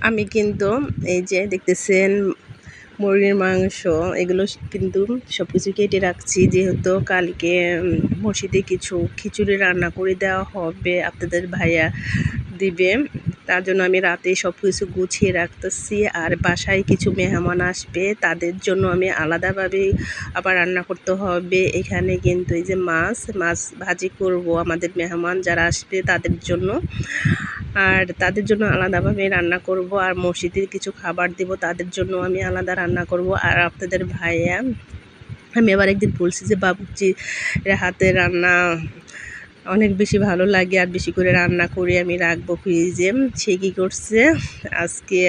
আমি কিন্তু এই যে দেখতেছেন মুরগির মাংস, এগুলো কিন্তু সব কিছু কেটে রাখছি। যেহেতু কালকে মসজিদে কিছু খিচুড়ি রান্না করে দেওয়া হবে আপনাদের ভাইয়া দিবে। তার জন্য আমি রাতে সব কিছু গুছিয়ে রাখতেছি। আর বাসায় কিছু মেহমান আসবে, তাদের জন্য আমি আলাদাভাবে আবার রান্না করতে হবে। এখানে কিন্তু এই যে মাছ মাছ ভাজি করব আমাদের মেহমান যারা আসবে তাদের জন্য। আর তাদের জন্য আলাদাভাবে রান্না করব আর মসজিদের কিছু খাবার দেবো, তাদের জন্য আমি আলাদা রান্না করব। আর আপনাদের ভাইয়া, আমি আবার একদিন বলছি যে, বাবুর্চির হাতে রান্না অনেক বেশি ভালো লাগে আর বেশি করে রান্না করে আমি রাখব ফ্রিজে। সে কী করছে? আজকে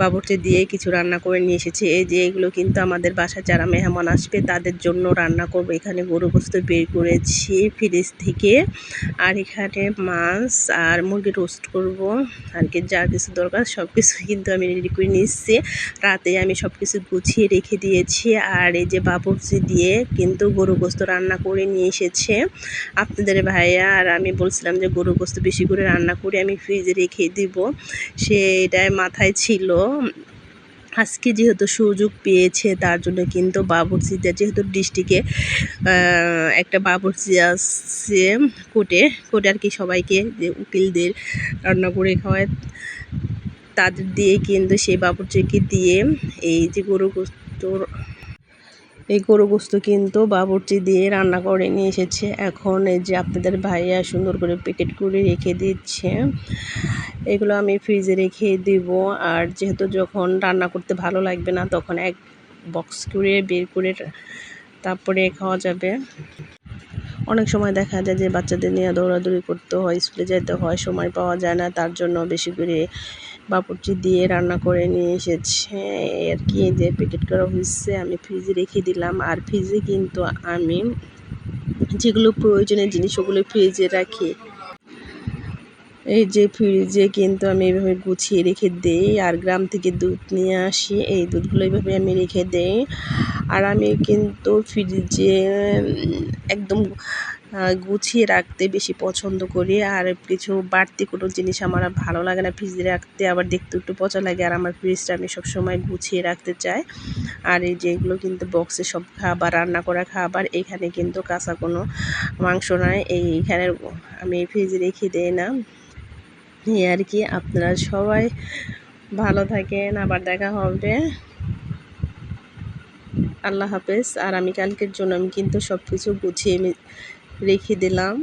বাবুর্চি দিয়ে কিছু রান্না করে নিয়ে এসেছে। এই যে এগুলো কিন্তু আমাদের বাসায় যারা মেহমান আসবে, তাদের জন্য রান্না করব। এখানে গরু গোস্ত বের করেছি ফ্রিজ থেকে। আর এখানে মাছ আর মুরগি রোস্ট করব। আর কি যা কিছু দরকার সব কিছু কিন্তু আমি রেডি করে নিচ্ছি রাতে আমি সব কিছু গুছিয়ে রেখে দিয়েছি। আর এই যে বাবুর্চি দিয়ে কিন্তু গরু গোস্ত রান্না করে নিয়ে এসেছে। আপনাদের ভাইয়া আর আমি বলছিলাম যে গরু গোস্ত বেশি করে রান্না করে আমি ফ্রিজে রেখে দিব। সেটাই মাথায় ছিল। আজকে যেহেতু সুযোগ পেয়েছে, তার জন্য কিন্তু বাবুর্চিতে যেহেতু ডিস্ট্রিক্টে একটা বাবুর্চি আসছে কোর্টে কোর্টে আর কি সবাইকে যে উকিলদের রান্না করে খাওয়ায়, তাদের দিয়ে কিন্তু সেই বাবুর্চিকে দিয়ে এই যে গরু গোস্তর এই গরু গোস্ত কিন্তু বাবুর্চি দিয়ে রান্না করে নিয়ে এসেছে। এখন এই যে আপনাদের ভাইয়া সুন্দর করে প্যাকেট করে রেখে দিচ্ছে। এগুলো আমি ফ্রিজে রেখে দিব। আর যেহেতু যখন রান্না করতে ভালো লাগবে না, তখন এক বক্স করে বের করে তারপরে খাওয়া যাবে। অনেক সময় দেখা যায় যে বাচ্চাদের নিয়ে দৌড়াদৌড়ি করতে হয়, স্কুলে যেতে হয়, সময় পাওয়া যায় না, তার জন্য বেশি করে বাপুরচি দিয়ে রান্না করে নিয়ে এসেছে। আর কি যে প্যাকেট করা হয়েছে আমি ফ্রিজে রেখে দিলাম। আর ফ্রিজে কিন্তু আমি যেগুলো প্রয়োজনীয় জিনিস, ওগুলো ফ্রিজে রাখি। এই যে ফ্রিজে কিন্তু আমি এভাবে গুছিয়ে রেখে দেই আর গ্রাম থেকে দুধ নিয়ে আসি। এই দুধগুলো এইভাবে আমি রেখে দেই। আর আমি কিন্তু ফ্রিজে একদম গুছিয়ে রাখতে বেশি পছন্দ করি। আর কিছু বাড়তি কোনো জিনিস আমার ভালো লাগে না ফ্রিজে রাখতে। আবার দেখতে একটু পচা লাগে। আর আমার ফ্রিজটা আমি সবসময় গুছিয়ে রাখতে চাই। আর এই যে এগুলো কিন্তু বক্সে সব খাবার, রান্না করা খাবার, এখানে কিন্তু কাঁচা কোনো মাংস নয় এইখানে আমি ফ্রিজে রেখে দিই না। এই আর কি আপনারা সবাই ভালো থাকেন, আবার দেখা হবে। আল্লাহ হাফেজ। আর আমি কালকের জন্য আমি কিন্তু সব কিছু গুছিয়ে রেখে দিলাম।